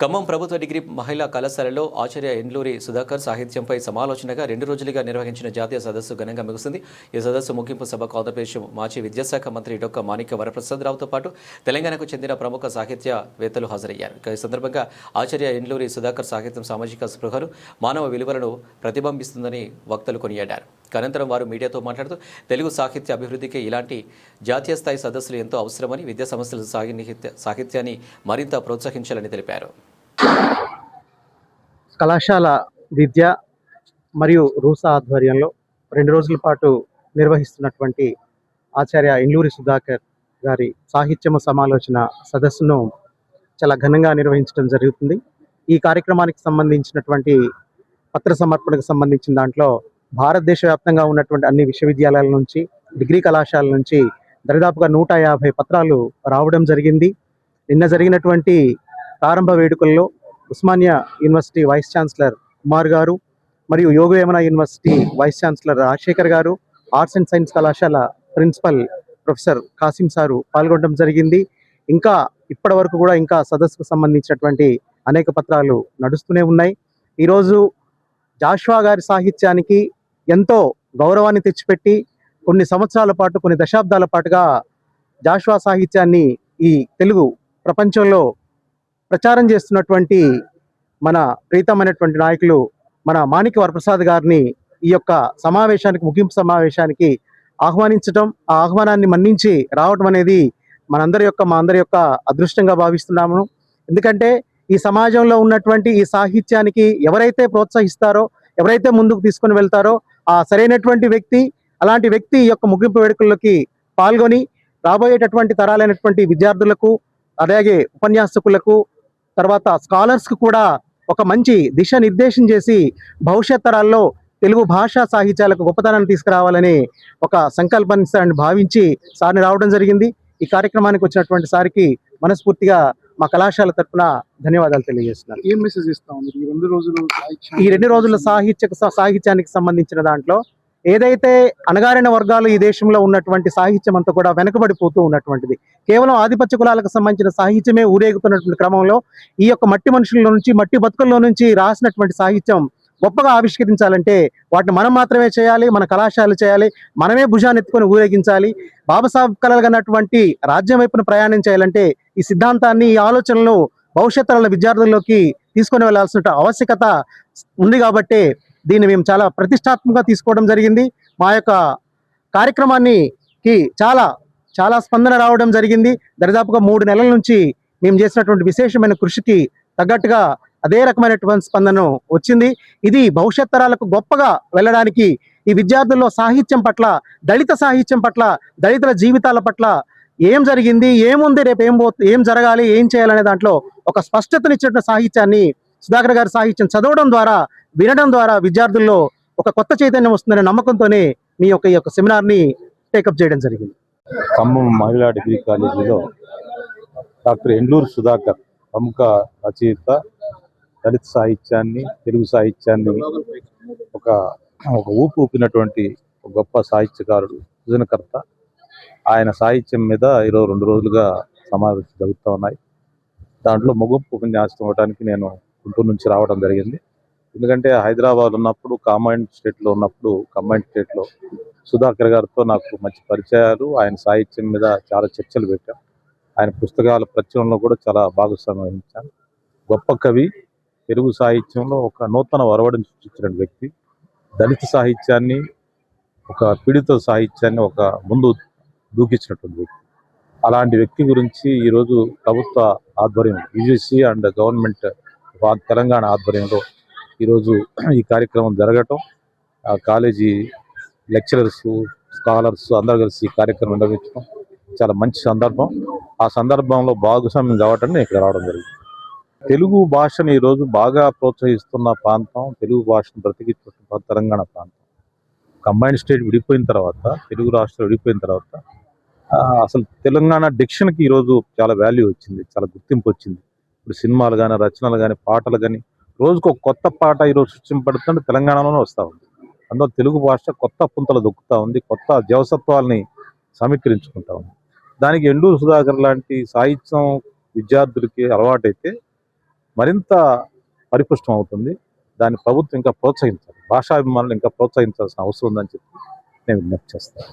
ఖమ్మం ప్రభుత్వ డిగ్రీ మహిళా కళాశాలలో ఆచార్య ఎండ్లూరి సుధాకర్ సాహిత్యంపై సమాలోచనగా రెండు రోజులుగా నిర్వహించిన జాతీయ సదస్సు ఘనంగా ముగిసింది ఈ సదస్సు ముగింపు సభకు ఆంధ్రప్రదేశ్ మాజీ విద్యాశాఖ మంత్రి డొక్క మాణిక్య వరప్రసాదరావుతో పాటు తెలంగాణకు చెందిన ప్రముఖ సాహిత్యవేత్తలు హాజరయ్యారు. ఈ సందర్భంగా ఆచార్య ఎండ్లూరి సుధాకర్ సాహిత్యం సామాజిక స్పృహను మానవ విలువలను ప్రతిబింబిస్తుందని వక్తలు కొనియాడారు. అనంతరం వారు మీడియాతో మాట్లాడుతూ తెలుగు సాహిత్య అభివృద్ధికి ఇలాంటి జాతీయ స్థాయి సదస్సులు ఎంతో అవసరమని విద్యా సంస్థల సాహిత్య సాహిత్యాన్ని మరింత ప్రోత్సహించాలని తెలిపారు. కళాశాల విద్య మరియు రూసా ఆధ్వర్యంలో రెండు రోజుల పాటు నిర్వహిస్తున్నటువంటి ఆచార్య ఇండ్లూరి సుధాకర్ గారి సాహిత్యము సమాలోచన సదస్సును చాలా ఘనంగా నిర్వహించడం జరుగుతుంది. ఈ కార్యక్రమానికి సంబంధించినటువంటి పత్ర సమర్పణకు సంబంధించిన దాంట్లో భారతదేశ వ్యాప్తంగా ఉన్నటువంటి అన్ని విశ్వవిద్యాలయాల నుంచి డిగ్రీ కళాశాల నుంచి దరిదాపుగా నూట యాభై పత్రాలు రావడం జరిగింది. నిన్న జరిగినటువంటి ప్రారంభ వేడుకల్లో Osmania university vice chancellor Kumar garu మరియు Yogavemana university vice chancellor Rajasekhar garu arts and science కళాశాల ప్రిన్సిపల్ ప్రొఫెసర్ కాసిం సారు పాల్గొనడం జరిగింది. ఇంకా ఇప్పటి వరకు కూడా ఇంకా సదస్సుకు సంబంధించినటువంటి అనేక పత్రాలు నడుస్తూనే ఉన్నాయి. ఈరోజు జాష్వా గారి సాహిత్యానికి ఎంతో గౌరవాన్ని తెచ్చిపెట్టి కొన్ని సంవత్సరాల పాటు కొన్ని దశాబ్దాల పాటుగా జాష్వా సాహిత్యాన్ని ఈ తెలుగు ప్రపంచంలో ప్రచారం చేస్తున్నటువంటి మన ప్రీతమైనటువంటి నాయకులు మన మాణిక్య వరప్రసాద్ గారిని ఈ యొక్క సమావేశానికి ముగింపు సమావేశానికి ఆహ్వానించటం ఆ ఆహ్వానాన్ని మన్నించి రావటం అనేది మనందరి యొక్క మా అందరి యొక్క అదృష్టంగా భావిస్తున్నాము. ఎందుకంటే ఈ సమాజంలో ఉన్నటువంటి ఈ సాహిత్యానికి ఎవరైతే ప్రోత్సహిస్తారో ఎవరైతే ముందుకు తీసుకుని వెళ్తారో ఆ సరైనటువంటి వ్యక్తి అలాంటి వ్యక్తి ఈ యొక్క ముగింపు వేడుకల్లోకి పాల్గొని రాబోయేటటువంటి తరాలైనటువంటి విద్యార్థులకు అలాగే ఉపన్యాసకులకు తర్వాత స్కాలర్స్కి కూడా ఒక మంచి దిశ నిర్దేశం చేసి భవిష్యత్ తరాల్లో తెలుగు భాషా సాహిత్యాలకు గొప్పతనాన్ని తీసుకురావాలని ఒక సంకల్పాన్ని భావించి సార్ని రావడం జరిగింది. ఈ కార్యక్రమానికి వచ్చినటువంటి సార్కి మనస్ఫూర్తిగా మా కళాశాల తరఫున ధన్యవాదాలు తెలియజేస్తున్నాను. ఏం మెసేజ్ ఇస్తా ఈ రెండు రోజులు ఈ రెండు రోజుల సాహిత్య సాహిత్యానికి సంబంధించిన దాంట్లో ఏదైతే అణగారిన వర్గాలు ఈ దేశంలో ఉన్నటువంటి సాహిత్యం అంతా కూడా వెనకబడిపోతూ ఉన్నటువంటిది. కేవలం ఆధిపత్య కులాలకు సంబంధించిన సాహిత్యమే ఊరేగుతున్నటువంటి క్రమంలో ఈ యొక్క మట్టి మనుషుల నుంచి మట్టి బతుకుల్లో నుంచి రాసినటువంటి సాహిత్యం గొప్పగా ఆవిష్కరించాలంటే వాటిని మనం మాత్రమే చేయాలి మన కళాశాలలు చేయాలి మనమే భుజాన్ని ఎత్తుకొని ఊరేగించాలి. బాబాసాహెబ్ కలగనటువంటి రాజ్యం వైపున ప్రయాణం చేయాలంటే ఈ సిద్ధాంతాన్ని ఈ ఆలోచనలు భవిష్యత్ విద్యార్థుల్లోకి తీసుకొని వెళ్ళాల్సిన ఆవశ్యకత ఉంది కాబట్టి దీన్ని మేము చాలా ప్రతిష్టాత్మకంగా తీసుకోవడం జరిగింది. మా యొక్క కార్యక్రమానికి చాలా చాలా స్పందన రావడం జరిగింది. దరిదాపుగా మూడు నెలల నుంచి మేము చేసినటువంటి విశేషమైన కృషికి తగ్గట్టుగా అదే రకమైనటువంటి స్పందన వచ్చింది. ఇది భవిష్యత్ తరాలకు గొప్పగా వెళ్ళడానికి ఈ విద్యార్థుల్లో సాహిత్యం పట్ల దళిత సాహిత్యం పట్ల దళితుల జీవితాల పట్ల ఏం జరిగింది ఏముంది రేపు ఏం పో ఏం జరగాలి ఏం చేయాలనే దాంట్లో ఒక స్పష్టతనిచ్చిన సాహిత్యాన్ని సుధాకర్ గారి సాహిత్యం చదవడం ద్వారా వినడం ద్వారా విద్యార్థుల్లో ఒక కొత్త చైతన్యం వస్తుందనే నమ్మకంతోనే మీ యొక్క ఈ యొక్క సెమినార్ని టేకప్ చేయడం జరిగింది. ఖమ్మం మహిళా డిగ్రీ కాలేజీలో డాక్టర్ ఎండూరు సుధాకర్ ప్రముఖ రచయిత దళిత సాహిత్యాన్ని తెలుగు సాహిత్యాన్ని ఒక ఒక ఊపు ఊపినటువంటి ఒక గొప్ప సాహిత్యకారుడు సృజనకర్త. ఆయన సాహిత్యం మీద ఈరోజు రెండు రోజులుగా సమావేశం జరుగుతూ ఉన్నాయి. దాంట్లో మొగ్గు ఉపన్యాసం ఇవ్వడానికి నేను గుంటూరు నుంచి రావడం జరిగింది. ఎందుకంటే హైదరాబాద్ ఉన్నప్పుడు కామైండ్ స్టేట్లో ఉన్నప్పుడు కంబైండ్ స్టేట్లో సుధాకర్ గారితో నాకు మంచి పరిచయాలు ఆయన సాహిత్యం మీద చాలా చర్చలు పెట్టాం. ఆయన పుస్తకాల ప్రచురణలో కూడా చాలా భాగస్వామ్యం వహించాను గొప్ప కవి తెలుగు సాహిత్యంలో ఒక నూతన వరవడిని సృష్టించిన వ్యక్తి. దళిత సాహిత్యాన్ని ఒక పీడిత సాహిత్యాన్ని ఒక ముందు దూకించినటువంటి వ్యక్తి. అలాంటి వ్యక్తి గురించి ఈరోజు ప్రభుత్వ ఆధ్వర్యం UGC and government walk Telangana ఆధ్వర్యంలో ఈరోజు ఈ కార్యక్రమం జరగటం ఆ కాలేజీ లెక్చరర్స్ స్కాలర్స్ అందరూ కలిసి ఈ కార్యక్రమం నిర్వహించడం చాలా మంచి సందర్భం. ఆ సందర్భంలో భాగస్వామ్యం కావటం నేను ఇక్కడ రావడం జరిగింది. తెలుగు భాషను ఈరోజు బాగా ప్రోత్సహిస్తున్న ప్రాంతం తెలుగు భాషను బ్రతికిస్తున్న తెలంగాణ ప్రాంతం. కంబైన్డ్ స్టేట్ విడిపోయిన తర్వాత తెలుగు రాష్ట్రాలు విడిపోయిన తర్వాత అసలు తెలంగాణ డిక్షన్కి ఈరోజు చాలా వాల్యూ వచ్చింది చాలా గుర్తింపు వచ్చింది. ఇప్పుడు సినిమాలు కానీ రచనలు కానీ పాటలు కానీ రోజుకు కొత్త పాట ఈరోజు సృష్టింపడుతుంటే తెలంగాణలోనే వస్తూ ఉంది. అందులో తెలుగు భాష కొత్త పుంతలు దొక్కుతూ ఉంది కొత్త జవసత్వాల్ని సమీకరించుకుంటా ఉంది. దానికి ఎండూరు సుధాకర్ లాంటి సాహిత్యం విద్యార్థులకి అలవాటైతే మరింత పరిపుష్టం అవుతుంది. దాన్ని ప్రభుత్వం ఇంకా ప్రోత్సహించాలి భాషాభిమానులు ఇంకా ప్రోత్సహించాల్సిన అవసరం ఉందని చెప్పి నేను విజ్ఞప్తి చేస్తాను.